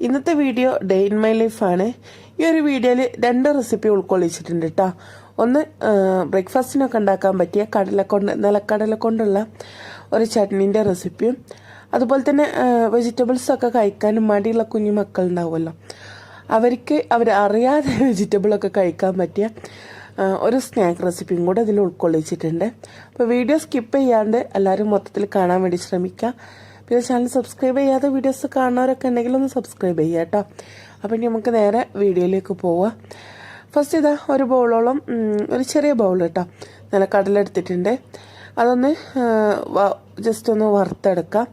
ഇന്നത്തെ video day in my ലൈഫാണ് ഈ ഒരു വീഡിയോയിൽ രണ്ട് റെസിപ്പി ഉൾക്കൊള്ളിച്ചിട്ടുണ്ട് കേട്ടോ ഒന്ന് ബ്രേക്ക്ഫാസ്റ്റിനൊക്കെ ഉണ്ടാക്കാൻ പറ്റിയ കടലക്കൊണ്ട് നിലക്കടല കൊണ്ടുള്ള ഒരു ചട്നീന്റെ റെസിപ്പിയും അതുപോലെ തന്നെ വെജിറ്റബിൾസൊക്കെ കഴിക്കാനും മടിയുള്ള കുഞ്ഞു മക്കളുണ്ടാവുമല്ലോ. അവർക്ക് അവർ അറിയാതെ വെജിറ്റബിളൊക്കെ കഴിക്കാൻ പറ്റിയ ഒരു സ്നാക്ക് റെസിപ്പിയും കൂടെ ഇതിൽ ഉൾക്കൊള്ളിച്ചിട്ടുണ്ട്. അപ്പോൾ വീഡിയോ സ്കിപ്പ് ചെയ്യാണ്ട് എല്ലാവരും മൊത്തത്തിൽ കാണാൻ വേണ്ടി ശ്രമിക്കുക പിന്നെ ചാനൽ സബ്സ്ക്രൈബ് ചെയ്യാതെ വീഡിയോസ് കാണുന്നവരൊക്കെ ഉണ്ടെങ്കിൽ ഒന്ന് സബ്സ്ക്രൈബ് ചെയ്യുക കേട്ടോ. അപ്പം ഇനി നമുക്ക് നേരെ വീഡിയോയിലേക്ക് പോവാം. ഫസ്റ്റ് ഇതാ ഒരു ബൗളോളം ഒരു ചെറിയ ബൗൾ കേട്ടോ. നല്ല കടലെടുത്തിട്ടുണ്ട്. അതൊന്ന് ജസ്റ്റ് ഒന്ന് വറുത്തെടുക്കാം.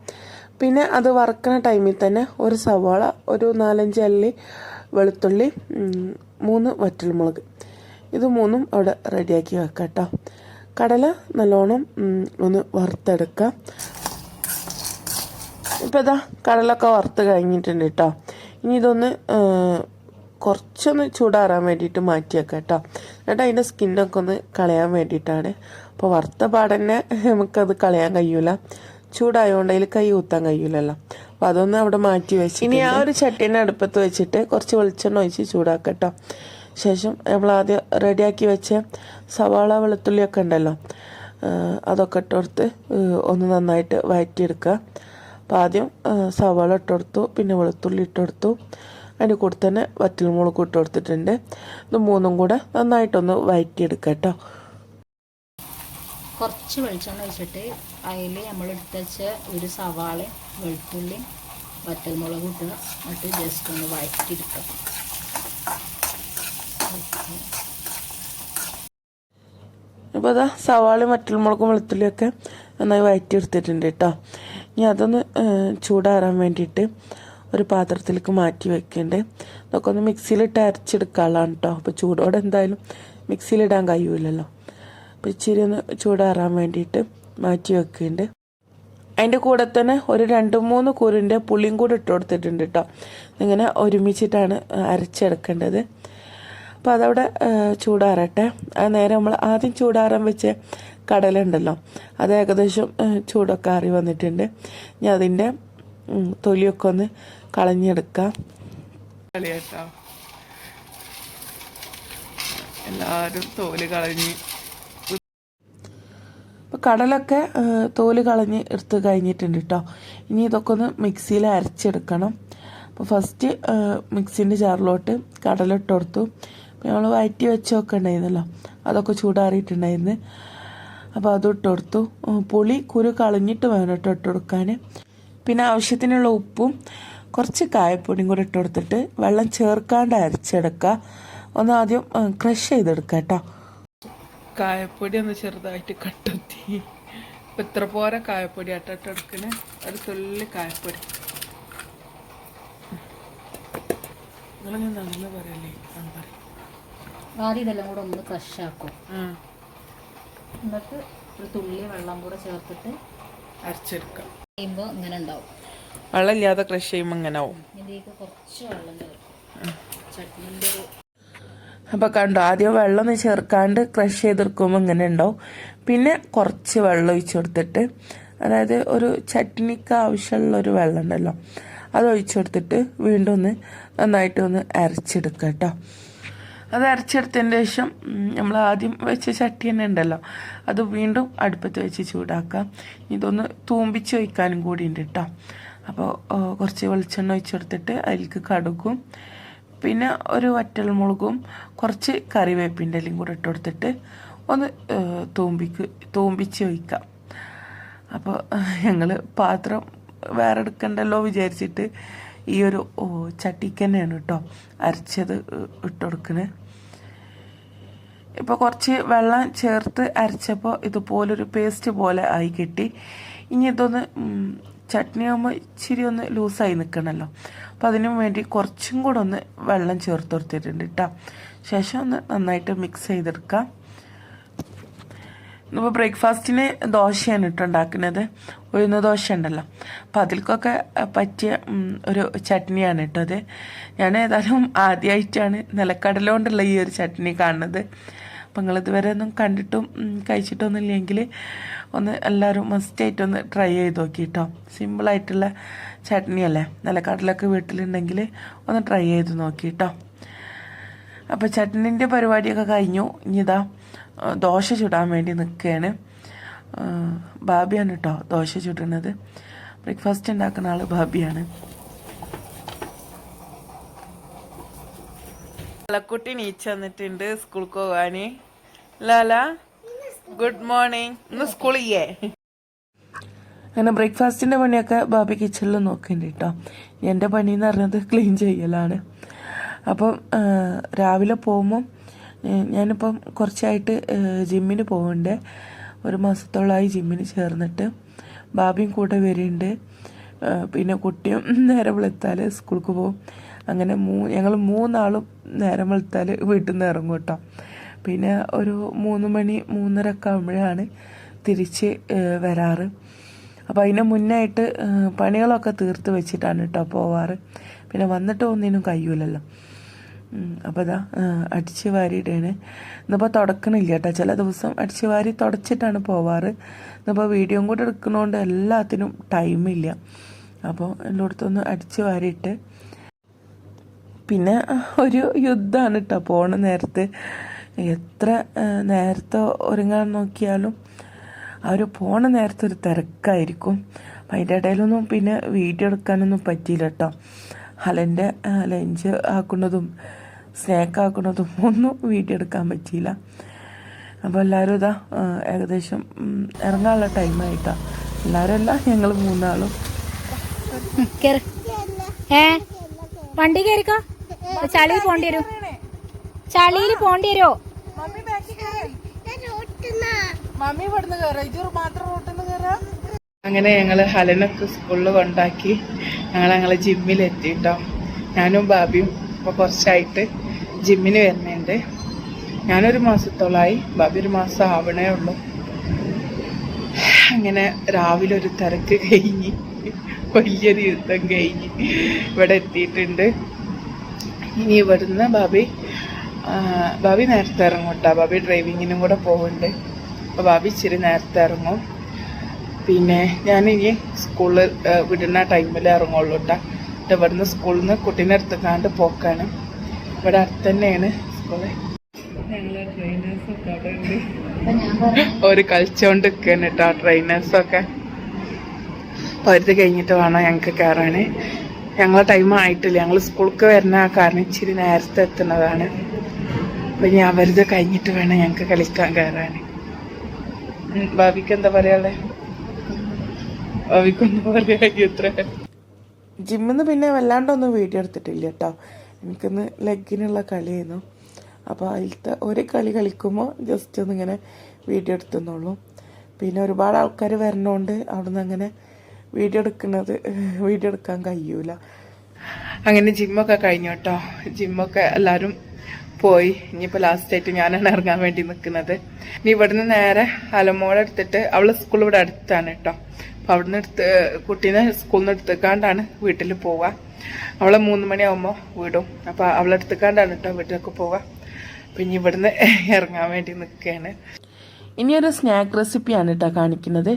പിന്നെ അത് വറുക്കുന്ന ടൈമിൽ തന്നെ ഒരു സവാള ഒരു നാലഞ്ച് അല്ലി വെളുത്തുള്ളി മൂന്ന് വറ്റൽമുളക്. ഇത് മൂന്നും അവിടെ റെഡിയാക്കി വെക്കാം കേട്ടോ. കടല നല്ലോണം ഒന്ന് വറുത്തെടുക്കാം. ഇപ്പം ഇതാ കടലൊക്കെ വറുത്ത് കഴിഞ്ഞിട്ടുണ്ട് കേട്ടോ ഇനി ഇതൊന്ന് കുറച്ചൊന്ന് ചൂടാറാൻ വേണ്ടിയിട്ട് മാറ്റിയൊക്കെ കേട്ടോ എന്നിട്ട് അതിന്റെ സ്കിന്നൊക്കെ ഒന്ന് കളയാൻ വേണ്ടിയിട്ടാണ്. അപ്പോൾ വറുത്ത പാടന്നെ നമുക്കത് കളയാൻ കഴിയൂല. ചൂടായതുകൊണ്ട് അതിൽ കൈ ഊത്താൻ കഴിയൂലല്ലോ. അപ്പോൾ അതൊന്ന് അവിടെ മാറ്റി വെച്ച് ഇനി ആ ഒരു ചട്ടീന്റെ അടുപ്പത്ത് വെച്ചിട്ട് കുറച്ച് വെളിച്ചെണ്ണ ഒഴിച്ച് ചൂടാക്കാം കേട്ടോ ശേഷം നമ്മൾ ആദ്യം റെഡിയാക്കി വെച്ച സവാള വെളുത്തുള്ളിയൊക്കെ ഉണ്ടല്ലോ അതൊക്കെ ഇട്ടുകൊടുത്ത് ഒന്ന് നന്നായിട്ട് വഴറ്റിയെടുക്കുക അപ്പോൾ ആദ്യം സവാള ഇട്ടെടുത്തു പിന്നെ വെളുത്തുള്ളി ഇട്ടെടുത്തു. അതിന്റെ കൂടെ തന്നെ വറ്റൽമുളക് ഇട്ട് കൊടുത്തിട്ടുണ്ട് ഇത് മൂന്നും കൂടെ നന്നായിട്ടൊന്ന് വഴറ്റിയെടുക്കുക കേട്ടോ. കുറച്ച് വെളിച്ചെണ്ണ ഒഴിച്ചിട്ട് അതിൽ നമ്മൾ എടുത്തുവച്ച ഒരു സവാള വെളുത്തുള്ളി വറ്റൽമുളക് ഇട്ടുക എന്നിട്ട് ജസ്റ്റ് ഒന്ന് വഴറ്റിയെടുക്കുക ഇപ്പോൾ അതാ സവാളയും വറ്റൽമുളകും വെളുത്തുള്ളിയൊക്കെ നന്നായി വഴറ്റിയെടുത്തിട്ടുണ്ട് കേട്ടോ. ഇനി അതൊന്ന് ചൂടാറാൻ വേണ്ടിയിട്ട് ഒരു പാത്രത്തിലേക്ക് മാറ്റി വെക്കണ്ടേ. ഇതൊക്കെ ഒന്ന് മിക്സിയിലിട്ട് അരച്ചെടുക്കാനുള്ളതാണ് കേട്ടോ അപ്പോൾ ചൂടോടെ എന്തായാലും മിക്സിയിലിടാൻ കഴിയൂലല്ലോ. അപ്പോൾ ഇച്ചിരി ഒന്ന് ചൂടാറാൻ വേണ്ടിയിട്ട് മാറ്റി വെക്കുന്നുണ്ട് അതിന്റെ കൂടെ തന്നെ ഒരു രണ്ട് മൂന്ന് കുറിന്റെ പുളിയും കൂടെ ഇട്ട് കൊടുത്തിട്ടുണ്ട് കേട്ടോ ഇങ്ങനെ ഒരുമിച്ചിട്ടാണ് അരച്ചെടുക്കേണ്ടത്. അപ്പോൾ അതവിടെ ചൂടാറട്ടെ. ആ നേരെ നമ്മൾ ആദ്യം ചൂടാറാൻ വെച്ച കടല ഉണ്ടല്ലോ അത് ഏകദേശം ചൂടൊക്കെ ആറി വന്നിട്ടുണ്ട്. ഞാൻ അതിന്റെ തൊലിയൊക്കെ ഒന്ന് കളഞ്ഞെടുക്കാം. കളിയാട്ടോ. എല്ലാവരും തോൽ കളഞ്ഞ്. ഇപ്പം കടലൊക്കെ തോൽ കളഞ്ഞ് എടുത്ത് കഴിഞ്ഞിട്ടുണ്ട് കേട്ടോ ഇനി ഇതൊക്കെ ഒന്ന് മിക്സിയിൽ അരച്ചെടുക്കണം. അപ്പോൾ ഫസ്റ്റ് മിക്സിന്റെ ജാറിലോട്ട് കടല ഇട്ട് കൊടുത്തു നമ്മൾ വയറ്റി വെച്ചൊക്കെ ഉണ്ടായിരുന്നല്ലോ. അതൊക്കെ ചൂടാറിയിട്ടുണ്ടായിരുന്നു. അപ്പോൾ അത് ഇട്ട് കൊടുത്തു പുളി കുരു കളഞ്ഞിട്ട് വേണം കേട്ടോ ഇട്ട് കൊടുക്കാൻ പിന്നെ ആവശ്യത്തിനുള്ള ഉപ്പും കുറച്ച് കായപ്പൊടിയും കൂടെ ഇട്ട് കൊടുത്തിട്ട് വെള്ളം ചേർക്കാണ്ട് അരച്ചെടുക്കുക. ഒന്ന് ആദ്യം ക്രഷ് ചെയ്തെടുക്കുക കേട്ടോ. കായപ്പൊടി ഒന്ന് ചെറുതായിട്ട് കട്ടെത്തി. ഇപ്പം ഇത്ര പോരെ കായപ്പൊടി അട്ടിട്ടെടുക്കണേ ഒരു തുള്ളി കായപ്പൊടി. നിങ്ങളങ്ങനെ നല്ല പറയല്ലേ? പറയും. ആദ്യം ഇതെല്ലാം കൂടെ ഒന്ന് ക്രഷ് ആക്കും. ആ. എന്നിട്ട് ഒരു തുള്ളി വെള്ളം കൂടെ ചേർത്തിട്ട് അരച്ചെടുക്കാം ചെയ്യുമ്പോൾ ഇങ്ങനെ ഉണ്ടാവും. വെള്ളമില്ലാതെ ക്രഷ് ചെയ്യുമ്പോൾ ഇങ്ങനെ ആവും. ഇതിലേക്ക് കുറച്ച് വെള്ളം ചേർക്കും. ചട്നീന്റെ ഒരു അപ്പോൾ കണ്ടോ ആദ്യം വെള്ളം ഒന്ന് ചേർക്കാണ്ട് ക്രഷ് ചെയ്തെടുക്കുമ്പോൾ ഇങ്ങനെ ഉണ്ടാവും. പിന്നെ കുറച്ച് വെള്ളം ഒഴിച്ചു കൊടുത്തിട്ട് അതായത് ഒരു ചട്നിക്ക് ആവശ്യമുള്ള ഒരു വെള്ളം ഉണ്ടല്ലോ അത് ഒഴിച്ചു കൊടുത്തിട്ട് വീണ്ടും ഒന്ന് നന്നായിട്ട് ഒന്ന് അരച്ചെടുക്കുക കേട്ടോ. അത് അരച്ചെടുത്തതിന് ശേഷം നമ്മൾ ആദ്യം വെച്ച ചട്ടി തന്നെ ഉണ്ടല്ലോ. അത് വീണ്ടും അടുപ്പത്ത് വെച്ച് ചൂടാക്കാം. ഇതൊന്ന് തൂമ്പിച്ച് വയ്ക്കാനും കൂടി ഉണ്ട് കേട്ടോ അപ്പോൾ കുറച്ച് വെളിച്ചെണ്ണ ഒഴിച്ചെടുത്തിട്ട് അതിലേക്ക് കടുക്കും പിന്നെ ഒരു വറ്റൽമുളകും കുറച്ച് കറിവേപ്പിന്റെ ഇലയും കൂടെ ഇട്ട് കൊടുത്തിട്ട് ഒന്ന് തൂമ്പിക്ക് തൂമ്പിച്ച് വയ്ക്കാം അപ്പോൾ ഞങ്ങൾ പാത്രം വേറെ എടുക്കണ്ടല്ലോ വിചാരിച്ചിട്ട് ഈ ഒരു ചട്ടിക്കന്നെയാണ് കേട്ടോ അരച്ചത് ഇട്ട് കൊടുക്കണേ ഇപ്പോൾ കുറച്ച് വെള്ളം ചേർത്ത് അരച്ചപ്പോൾ ഇതുപോലൊരു പേസ്റ്റ് പോലെ ആയി കിട്ടി. ഇനി ഇതൊന്ന് ചട്നി ആകുമ്പോൾ ഇച്ചിരി ഒന്ന് ലൂസായി നിൽക്കണമല്ലോ അപ്പം അതിനു വേണ്ടി കുറച്ചും കൂടെ ഒന്ന് വെള്ളം ചേർത്ത് കൊടുത്തിട്ടുണ്ട് കേട്ടോ ശേഷം ഒന്ന് നന്നായിട്ട് മിക്സ് ചെയ്തെടുക്കാം. ഇപ്പോൾ ബ്രേക്ക്ഫാസ്റ്റിന് ദോശയാണ് ഇട്ട് ഉണ്ടാക്കുന്നത് ഉഴുന്ന ദോശ ഉണ്ടല്ലോ അപ്പോൾ അതിൽക്കൊക്കെ പറ്റിയ ഒരു ചട്നിയാണ് ഇട്ടത് ഞാൻ ഏതായാലും ആദ്യമായിട്ടാണ് നിലക്കടല കൊണ്ടുള്ള ഈ ഒരു ചട്നി കാണുന്നത്. അപ്പം നിങ്ങളിതുവരെ ഒന്നും കണ്ടിട്ടും കഴിച്ചിട്ടൊന്നും ഇല്ലെങ്കിൽ ഒന്ന് എല്ലാവരും മസ്റ്റായിട്ട് ഒന്ന് ട്രൈ ചെയ്ത് നോക്കി കേട്ടോ സിമ്പിളായിട്ടുള്ള ചട്നി അല്ലേ നിലക്കടലൊക്കെ വീട്ടിലുണ്ടെങ്കിൽ ഒന്ന് ട്രൈ ചെയ്ത് നോക്കി കേട്ടോ അപ്പോൾ ചട്നിന്റെ പരിപാടിയൊക്കെ കഴിഞ്ഞു. ഇനി ഇതാ ആ, ദോശ ചുടാൻ വേണ്ടി നിൽക്കുകയാണ്. ബാബിയാണ് കേട്ടോ ദോശ ചുടുന്നത്. ബ്രേക്ക്ഫാസ്റ്റ് ഉണ്ടാക്കുന്ന ആൾ ബാബിയാണ്. ലക്കുട്ടി നീച്ച വന്നിട്ടുണ്ട് സ്കൂൾക്ക് പോകാന് ലാല ഗുഡ് മോർണിംഗ് ഇന്ന് സ്കൂളിയേ അങ്ങനെ ബ്രേക്ക്ഫാസ്റ്റിന്റെ പണിയൊക്കെ ബാബി കിച്ചണിൽ നോക്കുന്നുണ്ട് കേട്ടോ എന്റെ പണി എന്ന് പറഞ്ഞത് ക്ലീൻ ചെയ്യലാണ്. അപ്പം രാവിലെ പോകുമ്പം ഞാനിപ്പം കുറച്ചായിട്ട് ജിമ്മിന് പോകുന്നുണ്ട് ഒരു മാസത്തോളമായി ജിമ്മിന് ചേർന്നിട്ട്. ബാബിയും കൂടെ വരുന്നുണ്ട് പിന്നെ കുട്ടിയും നേരം വെളുത്താൽ സ്കൂൾക്ക് പോകും അങ്ങനെ മൂ ഞങ്ങൾ മൂന്നാളും നേരം വെളുത്താൽ വീട്ടിൽ നിന്ന് ഇറങ്ങും കേട്ടോ. പിന്നെ ഒരു മൂന്ന് മണി മൂന്നര ഒക്കെ ആകുമ്പോഴാണ് തിരിച്ച് വരാറ്. അപ്പോൾ അതിന് മുന്നായിട്ട് പണികളൊക്കെ തീർത്ത് വെച്ചിട്ടാണ് കേട്ടോ പോവാറ്. പിന്നെ വന്നിട്ട് ഒന്നിനും കഴിയൂലല്ലോ. അപ്പോൾ ഏ, അടിച്ച് വാരിയിട്ടാണ് ഇന്നിപ്പോൾ തുടക്കണില്ല കേട്ടോ ചില ദിവസം അടിച്ച് വാരി തുടച്ചിട്ടാണ് പോവാറ്. ഇന്നിപ്പോൾ വീഡിയോയും കൂടെ എടുക്കുന്നതുകൊണ്ട് എല്ലാത്തിനും ടൈമില്ല അപ്പോൾ എല്ലായിടത്തൊന്ന് അടിച്ച് വാരിയിട്ട്. പിന്നെ ഒരു യുദ്ധമാണ് കേട്ടോ പോണ നേരത്ത്. എത്ര നേരത്തെ ഒരുങ്ങാൻ നോക്കിയാലും അവർ പോണ നേരത്തെ ഒരു തിരക്കായിരിക്കും. അപ്പം അതിന്റെ ഇടയിലൊന്നും പിന്നെ വീഡിയോ എടുക്കാനൊന്നും പറ്റിയില്ല കേട്ടോ ഹലന്റെ ലഞ്ച് ആക്കുന്നതും സ്നാക്ക് ആക്കുന്നതും ഒന്നും വീഡിയോ എടുക്കാൻ പറ്റിയില്ല. അപ്പോൾ എല്ലാവരും ഇതാ ഏകദേശം ഇറങ്ങാനുള്ള ടൈമായിട്ടാ എല്ലാവരും അല്ല ഞങ്ങൾ മൂന്നാളും. ഏ? വണ്ടി കയറിക്കോ ചളിയിൽ പോണ്ടി വരും. ചളിയിൽ പോണ്ടി വരുമോ അങ്ങനെ ഞങ്ങൾ ഹലനൊക്കെ സ്കൂളിൽ കൊണ്ടാക്കി ഞങ്ങൾ ഞങ്ങളെ ജിമ്മിൽ എത്തിട്ടോ ഞാനും ബാബിയും ഇപ്പോൾ കുറച്ചായിട്ട് ജിമ്മിന് വരുന്നുണ്ട് ഞാനൊരു മാസത്തോളമായി ബാബി ഒരു മാസം ആവണേ ഉള്ളൂ. അങ്ങനെ രാവിലെ ഒരു തിരക്ക് കഴിഞ്ഞ് വലിയൊരു യുദ്ധം കഴിഞ്ഞ് ഇവിടെ എത്തിയിട്ടുണ്ട്. ഇനി ഇവിടുന്ന് ബാബി ബാബി നേരത്തെ ഇറങ്ങും കേട്ടോ ബാബി ഡ്രൈവിങ്ങിനും കൂടെ പോകുന്നുണ്ട് അപ്പോൾ ബാബി ഇച്ചിരി നേരത്തെ ഇറങ്ങും. പിന്നെ ഞാനിനി സ്കൂളിൽ വിടുന്ന ടൈമിൽ ഇറങ്ങുള്ളൂ കേട്ടോ ഇവിടുന്ന് സ്കൂളിൽ നിന്ന് കുട്ടീനെ എടുത്തുക്കാണ്ട് പോക്കാണ്. ഇവിടെ അടുത്ത് തന്നെയാണ് സ്കൂൾ. ഞങ്ങളെ ട്രെയിനേഴ്സൊക്കെ അവിടെ ഉണ്ട്. ഒരു കളിച്ചോണ്ട് നിൽക്കുകയാണ് കേട്ടോ ട്രെയിനേഴ്സൊക്കെ അപ്പോൾ അവരത് കഴിഞ്ഞിട്ട് വേണം ഞങ്ങൾക്ക് കയറാൻ ഞങ്ങളെ ടൈം ആയിട്ടില്ല. ഞങ്ങൾ സ്കൂൾക്ക് വരുന്ന ആ കാരണം ഇച്ചിരി നേരത്തെ എത്തുന്നതാണ്. അപ്പം ഇനി അവരത് കഴിഞ്ഞിട്ട് വേണം ഞങ്ങൾക്ക് കളിക്കാൻ കയറാൻ ഭാവിക്ക് എന്താ പറയാളെ ഭാവിക്കൊന്നും പറയാ ജിമ്മിന്ന് പിന്നെ വല്ലാണ്ടൊന്നും വീഡിയോ എടുത്തിട്ടില്ല കേട്ടോ എനിക്കിന്ന് ലെഗിനുള്ള കളിയായിരുന്നു. അപ്പോൾ അതിലത്തെ ഒരു കളി കളിക്കുമ്പോൾ ജസ്റ്റ് ഒന്ന് ഇങ്ങനെ വീഡിയോ എടുത്തുന്നുള്ളൂ പിന്നെ ഒരുപാട് ആൾക്കാർ വരണോണ്ട് അവിടുന്ന് അങ്ങനെ വീഡിയോ എടുക്കുന്നത് വീഡിയോ എടുക്കാൻ കഴിയൂല. അങ്ങനെ ജിമ്മൊക്കെ കഴിഞ്ഞു കേട്ടോ ജിമ്മൊക്കെ എല്ലാവരും പോയി. ഇനിയിപ്പോൾ ലാസ്റ്റ് ആയിട്ട് ഞാനാണ് ഇറങ്ങാൻ വേണ്ടി നിൽക്കുന്നത് ഇനി ഇവിടുന്ന് നേരെ അലമോളെടുത്തിട്ട് അവളെ സ്കൂൾ ഇവിടെ അടുത്താണ് കേട്ടോ അപ്പോൾ എടുത്ത് കുട്ടീനെ സ്കൂളിൽ നിന്ന് എടുത്തേക്കാണ്ടാണ് വീട്ടിൽ പോവുക അവളെ മൂന്ന് മണിയാവുമ്പോൾ വിടും. അപ്പോൾ അവളെ എടുത്തേക്കാണ്ടാണ് കേട്ടോ വീട്ടിലൊക്കെ പോവുക പിന്നെ ഇവിടുന്ന് ഇറങ്ങാൻ വേണ്ടി നിൽക്കുകയാണ് ഇനിയൊരു സ്നാക്ക് റെസിപ്പിയാണ് കേട്ടോ കാണിക്കുന്നത്.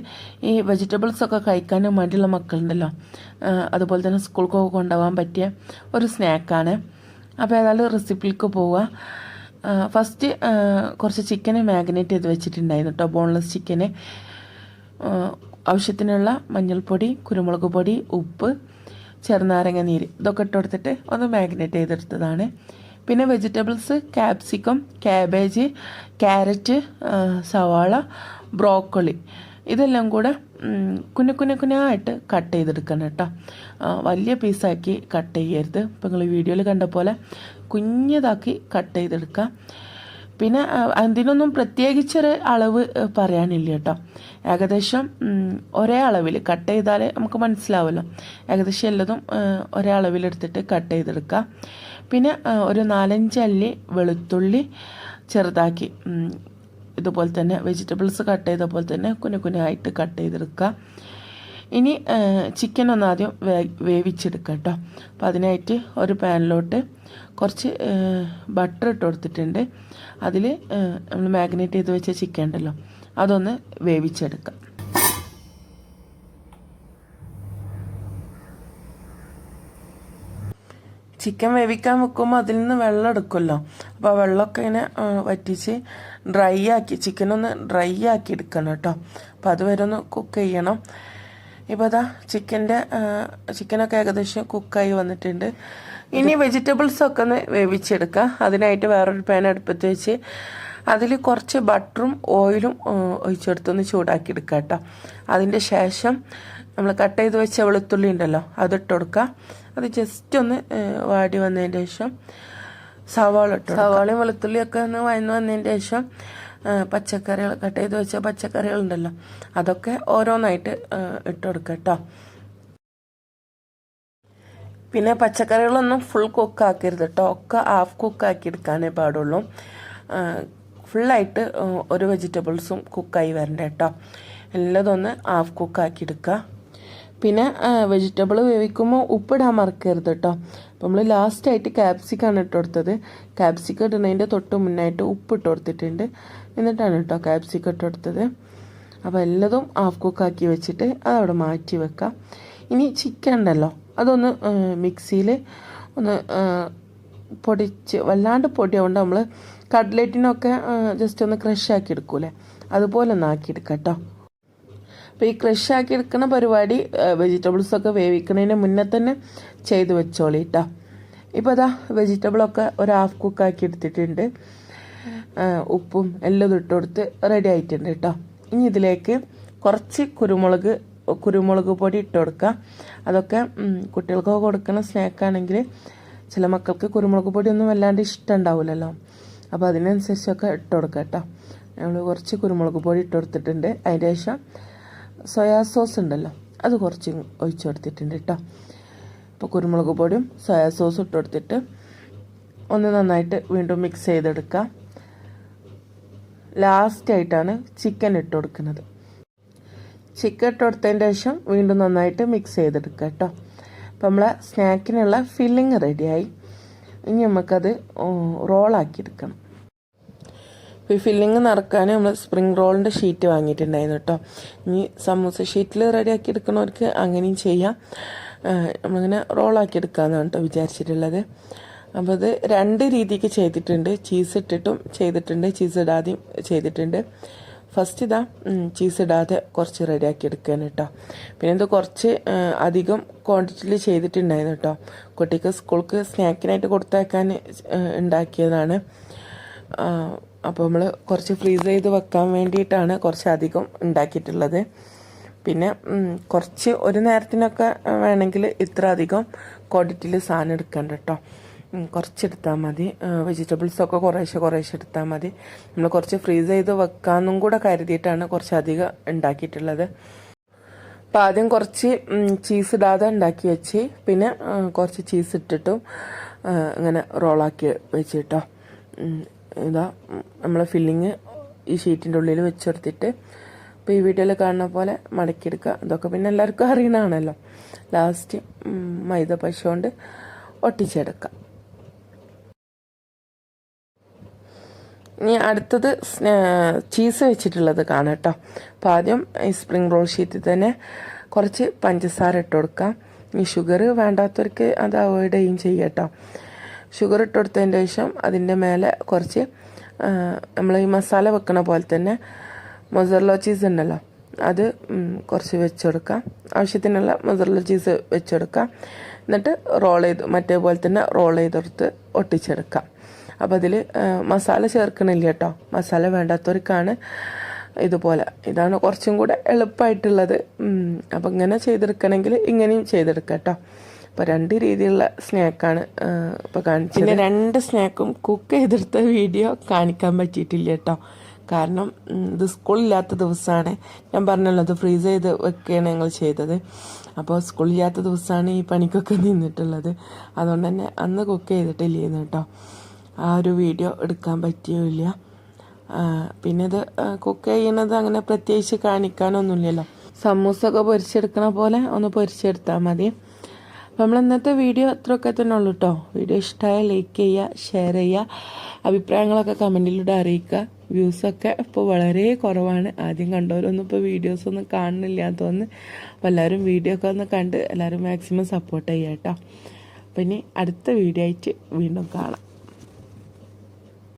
ഈ വെജിറ്റബിൾസ് ഒക്കെ കഴിക്കാനും വേണ്ടിയുള്ള മക്കളുണ്ടല്ലോ. അതുപോലെ തന്നെ സ്കൂൾക്കൊക്കെ കൊണ്ടുപോകാൻ പറ്റിയ ഒരു സ്നാക്കാണ് അപ്പോൾ ഏതായാലും റെസിപ്പിക്ക് പോവുക ഫസ്റ്റ് കുറച്ച് ചിക്കന് മാഗ്നേറ്റ് ചെയ്ത് വെച്ചിട്ടുണ്ടായിരുന്നു കേട്ടോ ബോൺലെസ് ചിക്കന് ആവശ്യത്തിനുള്ള മഞ്ഞൾപ്പൊടി കുരുമുളക് പൊടി ഉപ്പ് ചെറുനാരങ്ങ നീര് ഇതൊക്കെ ഇട്ട് കൊടുത്തിട്ട് ഒന്ന് മാഗ്നേറ്റ് ചെയ്തെടുത്തതാണ്. പിന്നെ വെജിറ്റബിൾസ് ക്യാപ്സിക്കം ക്യാബേജ് ക്യാരറ്റ് സവാള ബ്രോക്കോളി ഇതെല്ലാം കൂടെ കുഞ്ഞു കുഞ്ഞു കുഞ്ഞായിട്ട് കട്ട് ചെയ്തെടുക്കണം കേട്ടോ. വലിയ പീസാക്കി കട്ട് ചെയ്യരുത്. ഇപ്പം നിങ്ങൾ വീഡിയോയിൽ കണ്ട പോലെ കുഞ്ഞതാക്കി കട്ട് ചെയ്തെടുക്കുക പിന്നെ അതിനൊന്നും പ്രത്യേകിച്ചൊരു അളവ് പറയാനില്ല കേട്ടോ. ഏകദേശം ഒരേ അളവിൽ കട്ട് ചെയ്താൽ നമുക്ക് മനസ്സിലാവുമല്ലോ ഏകദേശം എല്ലതും ഒരേ അളവിലെടുത്തിട്ട് കട്ട് ചെയ്തെടുക്കുക പിന്നെ ഒരു നാലഞ്ച് അല്ലി വെളുത്തുള്ളി ചെറുതാക്കി ഇതുപോലെ തന്നെ വെജിറ്റബിൾസ് കട്ട് ചെയ്ത പോലെ തന്നെ കുഞ്ഞു കുനായിട്ട് കട്ട് ചെയ്തെടുക്കുക ഇനി ചിക്കൻ ഒന്ന് ആദ്യം വേ വേവിച്ചെടുക്കുക കേട്ടോ അപ്പോൾ അതിനായിട്ട് ഒരു പാനിലോട്ട് കുറച്ച് ബട്ടർ ഇട്ട് കൊടുത്തിട്ടുണ്ട്. അതിൽ നമ്മൾ മാഗ്നേറ്റ് ചെയ്ത് വെച്ച ചിക്കൻ ഉണ്ടല്ലോ. അതൊന്ന് വേവിച്ചെടുക്കാം. ചിക്കൻ വേവിക്കാൻ വെക്കുമ്പോൾ അതിൽ നിന്ന് വെള്ളം എടുക്കുമല്ലോ. അപ്പോൾ ആ വെള്ളമൊക്കെ ഇങ്ങനെ വറ്റിച്ച് ഡ്രൈ ആക്കി ചിക്കനൊന്ന് ഡ്രൈ ആക്കി എടുക്കണം കേട്ടോ. അപ്പോൾ അതുവരെ ഒന്ന് കുക്ക് ചെയ്യണം. ഇപ്പോൾ അതാ ചിക്കന്റെ ചിക്കനൊക്കെ ഏകദേശം കുക്കായി വന്നിട്ടുണ്ട്. ഇനി വെജിറ്റബിൾസൊക്കെ ഒന്ന് വേവിച്ചെടുക്കുക അതിനായിട്ട് വേറൊരു പാൻ അടുപ്പത്ത് വെച്ച് അതിൽ കുറച്ച് ബട്ടറും ഓയിലും ഒഴിച്ചെടുത്തൊന്ന് ചൂടാക്കി എടുക്കുക കേട്ടോ. അതിന്റെ ശേഷം നമ്മൾ കട്ട് ചെയ്ത് വെച്ച വെളുത്തുള്ളി ഉണ്ടല്ലോ അതിട്ട് കൊടുക്കുക. അത് ജസ്റ്റ് ഒന്ന് വാടി വന്നതിന് ശേഷം സവാള ഇട്ടു സവാളയും വെളുത്തുള്ളിയൊക്കെ ഒന്ന് വഴന്ന് വന്നതിന് ശേഷം പച്ചക്കറികൾ കട്ട് ചെയ്ത് വെച്ച പച്ചക്കറികളുണ്ടല്ലോ അതൊക്കെ ഓരോന്നായിട്ട് ഇട്ട് കൊടുക്കുക കേട്ടോ. പിന്നെ പച്ചക്കറികളൊന്നും ഫുൾ കുക്ക് ആക്കരുത് കേട്ടോ. ഒക്കെ ഹാഫ് കുക്ക് ആക്കി എടുക്കാനേ പാടുള്ളൂ. ഫുള്ളായിട്ട് ഒരു വെജിറ്റബിൾസും കുക്കായി വരണ്ട കേട്ടോ എല്ലതൊന്ന് ഹാഫ് കുക്കാക്കി എടുക്കുക പിന്നെ വെജിറ്റബിൾ വേവിക്കുമ്പോൾ ഉപ്പിടാൻ മറക്കരുത് കേട്ടോ അപ്പോൾ നമ്മൾ ലാസ്റ്റായിട്ട് ക്യാപ്സിക്കാണ് ഇട്ട് കൊടുത്തത്. ക്യാപ്സിക്ക ഇടുന്നതിന്റെ തൊട്ട് മുന്നായിട്ട് ഉപ്പ് ഇട്ട് കൊടുത്തിട്ടുണ്ട്. എന്നിട്ടാണ് കേട്ടോ ക്യാപ്സിക്ക ഇട്ട് കൊടുത്തത്. അപ്പോൾ എല്ലതും ഹാഫ് കുക്കാക്കി വെച്ചിട്ട് അതവിടെ മാറ്റി വെക്കാം. ഇനി ചിക്കൻ ഉണ്ടല്ലോ. അതൊന്ന് മിക്സിയിൽ ഒന്ന് പൊടിച്ച് വല്ലാണ്ട് പൊടിയാവുകൊണ്ട് നമ്മൾ കട്ട്ലേറ്റിനൊക്കെ ജസ്റ്റ് ഒന്ന് ക്രഷ് ആക്കി എടുക്കൂലേ അതുപോലെ ഒന്ന് ആക്കിയെടുക്കാം കേട്ടോ അപ്പോൾ ഈ ക്രഷ് ആക്കി എടുക്കുന്ന പരിപാടി വെജിറ്റബിൾസൊക്കെ വേവിക്കുന്നതിന് മുന്നേ തന്നെ ചെയ്ത് വെച്ചോളി കേട്ടോ ഇപ്പോൾ അതാ വെജിറ്റബിളൊക്കെ ഒരു ഹാഫ് കുക്കാക്കി എടുത്തിട്ടുണ്ട്. ഉപ്പും എല്ലാം ഇട്ട് കൊടുത്ത് റെഡി ആയിട്ടുണ്ട് കേട്ടോ ഇനി ഇതിലേക്ക് കുറച്ച് കുരുമുളക് കുരുമുളക് പൊടി ഇട്ട് കൊടുക്കുക അതൊക്കെ കുട്ടികൾക്കൊക്കെ കൊടുക്കുന്ന സ്നാക്കാണെങ്കിൽ ചില മക്കൾക്ക് കുരുമുളക് പൊടി ഒന്നും വല്ലാണ്ട് ഇഷ്ടം ഉണ്ടാവില്ലല്ലോ അപ്പോൾ അതിനനുസരിച്ചൊക്കെ ഇട്ട് കൊടുക്കുക കേട്ടോ നമ്മൾ കുറച്ച് കുരുമുളക് പൊടി ഇട്ട് കൊടുത്തിട്ടുണ്ട്. അതിന്റെ ശേഷം സോയാ സോസ് ഉണ്ടല്ലോ അത് കുറച്ച് ഒഴിച്ചു കൊടുത്തിട്ടുണ്ട് കേട്ടോ അപ്പോൾ കുരുമുളക് പൊടിയും സോയാ സോസും ഇട്ട് കൊടുത്തിട്ട് ഒന്ന് നന്നായിട്ട് വീണ്ടും മിക്സ് ചെയ്തെടുക്കുക ലാസ്റ്റായിട്ടാണ് ചിക്കൻ ഇട്ട് കൊടുക്കുന്നത്. ചിക്കൻ ഇട്ട് കൊടുത്തതിന്റെ ശേഷം വീണ്ടും നന്നായിട്ട് മിക്സ് ചെയ്തെടുക്കുക കേട്ടോ അപ്പം നമ്മളെ സ്നാക്കിനുള്ള ഫില്ലിങ് റെഡിയായി. ഇനി നമുക്കത് റോളാക്കി എടുക്കണം ഈ ഫില്ലിങ് നിറക്കാൻ നമ്മൾ സ്പ്രിങ് റോളിന്റെ ഷീറ്റ് വാങ്ങിയിട്ടുണ്ടായിരുന്നു കേട്ടോ ഇനി സമൂസ ഷീറ്റിൽ റെഡിയാക്കി എടുക്കുന്നവർക്ക് അങ്ങനെയും ചെയ്യാം. നമ്മളിങ്ങനെ റോളാക്കി എടുക്കാമെന്നാണ് കേട്ടോ വിചാരിച്ചിട്ടുള്ളത്. അപ്പോൾ അത് രണ്ട് രീതിക്ക് ചെയ്തിട്ടുണ്ട്. ചീസ് ഇട്ടിട്ടും ചെയ്തിട്ടുണ്ട്. ചീസ് ഇടാതെയും ചെയ്തിട്ടുണ്ട്. ഫസ്റ്റ് ഇതാ ചീസ് ഇടാതെ കുറച്ച് റെഡിയാക്കി എടുക്കാൻ കേട്ടോ പിന്നെ ഇത് കുറച്ച് അധികം ക്വാണ്ടിറ്റിയിൽ ചെയ്തിട്ടുണ്ടായിരുന്നു കേട്ടോ കുട്ടിക്ക് സ്കൂൾക്ക് സ്നാക്കിനായിട്ട് കൊടുത്തേക്കാൻ ഉണ്ടാക്കിയതാണ്. അപ്പോൾ നമ്മൾ കുറച്ച് ഫ്രീസ് ചെയ്ത് വെക്കാൻ വേണ്ടിയിട്ടാണ് കുറച്ച് അധികം ഉണ്ടാക്കിയിട്ടുള്ളത്. പിന്നെ കുറച്ച് ഒരു നേരത്തിനൊക്കെ വേണമെങ്കിൽ ഇത്ര അധികം ക്വാണ്ടിറ്റിയിൽ സാധനം എടുക്കണ്ട കേട്ടോ കുറച്ചെടുത്താൽ മതി. വെജിറ്റബിൾസൊക്കെ കുറേശ്ശെ കുറേശ്ശെ എടുത്താൽ മതി. നമ്മൾ കുറച്ച് ഫ്രീസ് ചെയ്ത് വെക്കാമെന്നും കൂടെ കരുതിയിട്ടാണ് കുറച്ചധികം ഉണ്ടാക്കിയിട്ടുള്ളത്. അപ്പം ആദ്യം കുറച്ച് ചീസ് ഇടാതെ ഉണ്ടാക്കി വെച്ച് പിന്നെ കുറച്ച് ചീസ് ഇട്ടിട്ടും ഇങ്ങനെ റോളാക്കി വെച്ചിട്ടോ. ഇതാ നമ്മളെ ഫില്ലിങ് ഈ ഷീറ്റിന്റെ ഉള്ളിൽ വെച്ചെടുത്തിട്ട് ഇപ്പോൾ ഈ വീഡിയോയിൽ കാണുന്ന പോലെ മടക്കിയെടുക്കുക ഇതൊക്കെ പിന്നെ എല്ലാവർക്കും അറിയണതാണല്ലോ ലാസ്റ്റ് മൈദ പശ കൊണ്ട് ഒട്ടിച്ചെടുക്കാം. ഇനി അടുത്തത് ചീസ് വെച്ചിട്ടുള്ളത് കാണാം കേട്ടോ അപ്പോൾ ആദ്യം ഈ സ്പ്രിംഗ് റോൾ ഷീറ്റിൽ തന്നെ കുറച്ച് പഞ്ചസാര ഇട്ട് കൊടുക്കാം. ഈ ഷുഗർ വേണ്ടാത്തവർക്ക് അത് അവോയ്ഡ് ചെയ്യും ചെയ്യാം കേട്ടോ ഷുഗർ ഇട്ട് കൊടുത്തതിന് ശേഷം അതിന്റെ മേലെ കുറച്ച് നമ്മൾ ഈ മസാല വെക്കണ പോലെ തന്നെ മൊസറലോ ചീസ് ഉണ്ടല്ലോ അത് കുറച്ച് വെച്ചെടുക്കാം ആവശ്യത്തിനുള്ള മൊസറലോ ചീസ് വെച്ചെടുക്കാം എന്നിട്ട് റോൾ ചെയ്ത് മറ്റേ പോലെ തന്നെ റോൾ ചെയ്തെടുത്ത് ഒട്ടിച്ചെടുക്കാം. അപ്പോൾ അതിൽ മസാല ചേർക്കണില്ല കേട്ടോ. മസാല വേണ്ടാത്തവർക്കാണ് ഇതുപോലെ. ഇതാണ് കുറച്ചും കൂടെ എളുപ്പമായിട്ടുള്ളത് അപ്പം ഇങ്ങനെ ചെയ്തെടുക്കണമെങ്കിൽ ഇങ്ങനെയും ചെയ്തെടുക്കാം കേട്ടോ. അപ്പോൾ രണ്ട് രീതിയിലുള്ള സ്നാക്കാണ് ഇപ്പോൾ കാണിച്ചത്. പിന്നെ രണ്ട് സ്നാക്കും കുക്ക് ചെയ്തെടുത്ത വീഡിയോ കാണിക്കാൻ പറ്റിയിട്ടില്ല കേട്ടോ. കാരണം ഇത് സ്കൂളില്ലാത്ത ദിവസമാണ്. ഞാൻ പറഞ്ഞല്ലോ അത് ഫ്രീസ് ചെയ്ത് വെക്കുകയാണ് ഞങ്ങൾ ചെയ്തത്. അപ്പോൾ സ്കൂളില്ലാത്ത ദിവസമാണ് ഈ പണിക്കൊക്കെ നിന്നിട്ടുള്ളത്. അതുകൊണ്ട് തന്നെ അന്ന് കുക്ക് ചെയ്തിട്ടില്ലേന്ന് കേട്ടോ. ആ ഒരു വീഡിയോ എടുക്കാൻ പറ്റിയില്ല. പിന്നെ ഇത് കുക്ക് ചെയ്യുന്നത് അങ്ങനെ പ്രത്യേകിച്ച് കാണിക്കാനൊന്നുമില്ലല്ലോ. സമൂസൊക്കെ പൊരിച്ചെടുക്കണ പോലെ ഒന്ന് പൊരിച്ചെടുത്താൽ മതി. അപ്പോൾ നമ്മൾ ഇന്നത്തെ വീഡിയോ അത്രയൊക്കെ തന്നെ ഉള്ളൂ കേട്ടോ വീഡിയോ ഇഷ്ടമായ ലൈക്ക് ചെയ്യുക ഷെയർ ചെയ്യുക അഭിപ്രായങ്ങളൊക്കെ കമന്റിലൂടെ അറിയിക്കുക. വ്യൂസൊക്കെ ഇപ്പോൾ വളരെ കുറവാണ്. ആദ്യം കണ്ടവരൊന്നും ഇപ്പോൾ വീഡിയോസൊന്നും കാണുന്നില്ല എന്ന് തോന്നുന്നു. അപ്പോൾ എല്ലാവരും വീഡിയോ ഒക്കെ ഒന്ന് കണ്ട് എല്ലാവരും മാക്സിമം സപ്പോർട്ട് ചെയ്യുക കേട്ടോ അപ്പം ഇനി അടുത്ത വീഡിയോ ആയിട്ട് വീണ്ടും കാണാം.